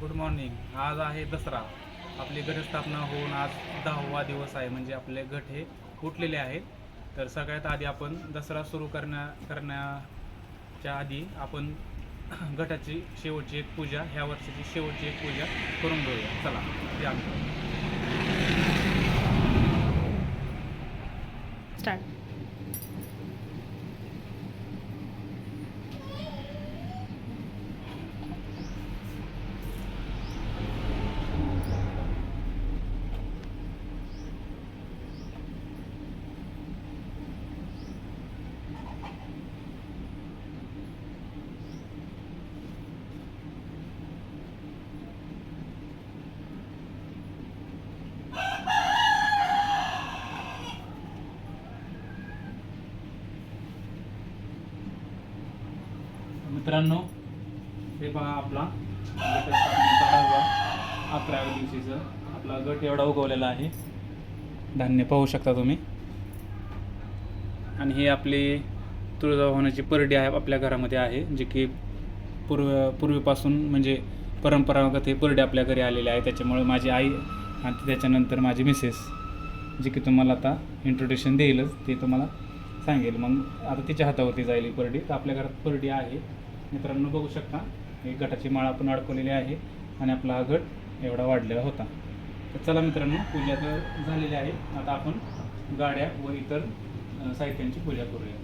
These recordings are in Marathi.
गुड मॉर्निंग आज आहे दसरा. आपली घटस्थापना होऊन आज दहावा दिवस आहे म्हणजे आपले घट हे फुटलेले आहेत. तर सगळ्यात आधी आपण दसरा सुरू करण्या करण्याच्या आधी आपण घटाची शेवटची एक पूजा ह्या वर्षाची शेवटची एक पूजा करून घेऊया. चला या स्टार्ट मित्रांनो हे पहा आपला घटस्थापनेचा दहावा अकराव्या दिवशीचं आपला गट एवढा उगवलेला आहे. धान्य पाहू शकता तुम्ही. आणि ही आपली तुळजाभवानाची परडी आहे आपल्या घरामध्ये आहे जे की पूर्व पूर्वीपासून म्हणजे परंपरागत हे परडे आपल्या घरी आलेले आहे. त्याच्यामुळे माझी आई आणि त्याच्यानंतर माझी मिसेस जे की तुम्हाला आता इंट्रोड्युशन देईलच ते तुम्हाला सांगेल. मग आता तिच्या हातावरती जाईल ही परडी. तर आपल्या घरात परडी आहे. मित्रांनो बघू शकता एक गटाची माळ आपण अडकवलेली आहे आणि आपला हा गट एवढा वाढलेला होता. तर चला मित्रांनो पूजा तर झालेली आहे. आता आपण गाड्या व इतर साहित्यांची पूजा करूया.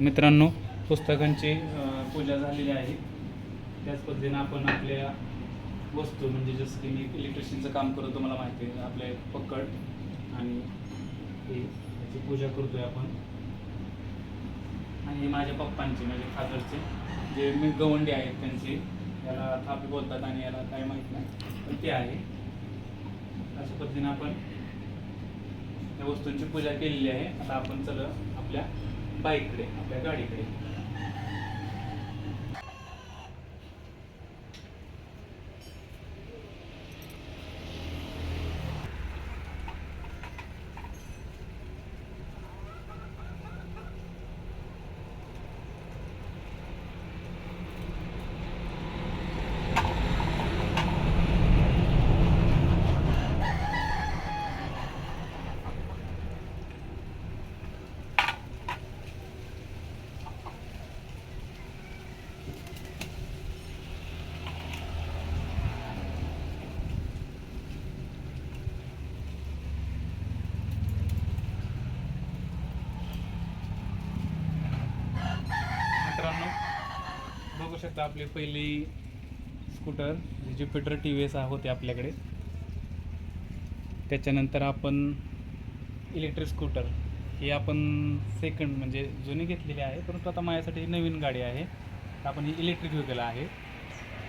तर मित्रांनो पुस्तकांची पूजा झालेली आहे. त्याच पद्धतीने आपण आपल्या वस्तू म्हणजे जसं की मी इलेक्ट्रिशियनचं काम करतो तुम्हाला माहिती आहे आपले पकड आणि हे याची पूजा करतोय आपण. आणि हे माझ्या पप्पांचे म्हणजे फादरचे जे मी गवंडी आहेत त्यांची याला थापी बोलतात आणि याला काय माहीत नाही पण ते आहे. अशा पद्धतीने आपण त्या वस्तूंची पूजा केलेली आहे. आता आपण चल आपल्या बाईककडे आपल्या गाडीकडे. मित्रांनो बघू शकता आपली पहिली scooter Jupiter T V S होते आपल्याकडे. त्याच्यानंतर आपण इलेक्ट्रिक स्कूटर ही आपण सेकंड म्हणजे जुनी घेतलेली आहे परंतु आता माझ्यासाठी नवीन गाडी आहे. आपण ही इलेक्ट्रिक व्हेकल आहे.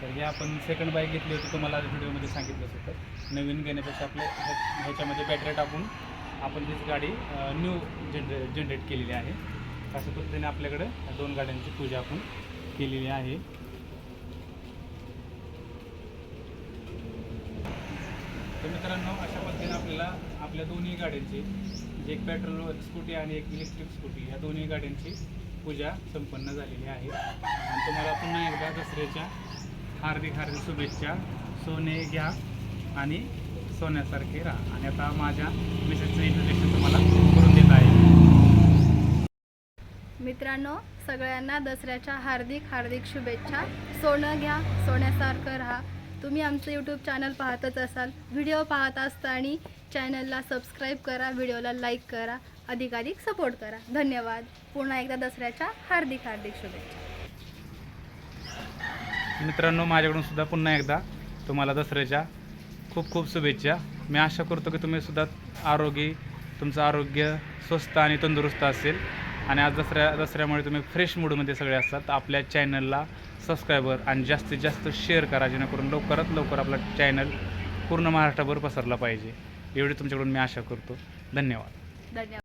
तर हे आपण सेकंड बाईक घेतली होती तुम्हाला व्हिडिओमध्ये सांगितलंच होतं. नवीन घेण्यापेक्षा आपल्या ह्याच्यामध्ये बॅटरी टाकून आपण तीच गाडी न्यू जनरे जनरेट केलेली आहे. अशा पद्धतीने आपल्याकडे दोन गाड्यांची पूजा आपण केलेली आहे. तर मित्रांनो अशा पद्धतीने आपल्याला आपल्या दोन्ही गाड्यांची म्हणजे एक पेट्रोल स्कूटी आणि एक इलेक्ट्रिक स्कूटी या दोन्ही गाड्यांची पूजा संपन्न झालेली आहे. आणि तुम्हाला पुन्हा एकदा दसऱ्याच्या हार्दिक हार्दिक शुभेच्छा. सोने घ्या आणि सोन्यासारखे राहा. आणि आता माझ्या मिसेसचं इंट्रोडक्शन तुम्हाला करून देत आहे मित्रांनो सगळ्यांना दसऱ्याच्या हार्दिक हार्दिक शुभेच्छा. सोनं घ्या सोन्यासारखं राहा. तुम्ही आमचं यूट्यूब चॅनल पाहतच असाल. व्हिडिओ पाहत असताना चॅनलला सबस्क्राईब करा व्हिडिओला लाईक करा अधिकाधिक सपोर्ट करा. धन्यवाद. पुन्हा एकदा दसऱ्याच्या हार्दिक हार्दिक शुभेच्छा. मित्रांनो माझ्याकडून सुद्धा पुन्हा एकदा तुम्हाला दसऱ्याच्या खूप खूप शुभेच्छा. मी आशा करतो की तुम्ही सुद्धा आरोग्य तुमचं आरोग्य स्वस्त आणि तंदुरुस्त असेल. आणि आज दसऱ्या दसऱ्यामुळे तुम्ही फ्रेश मूडमध्ये सगळे असतात. आपल्या चॅनलला सबस्क्रायबर आणि जास्तीत जास्त शेअर करा जेणेकरून लवकरात लवकर आपला चॅनल पूर्ण महाराष्ट्रभर पसरला पाहिजे. एवढी तुमच्याकडून मी आशा करतो. धन्यवाद. धन्यवाद.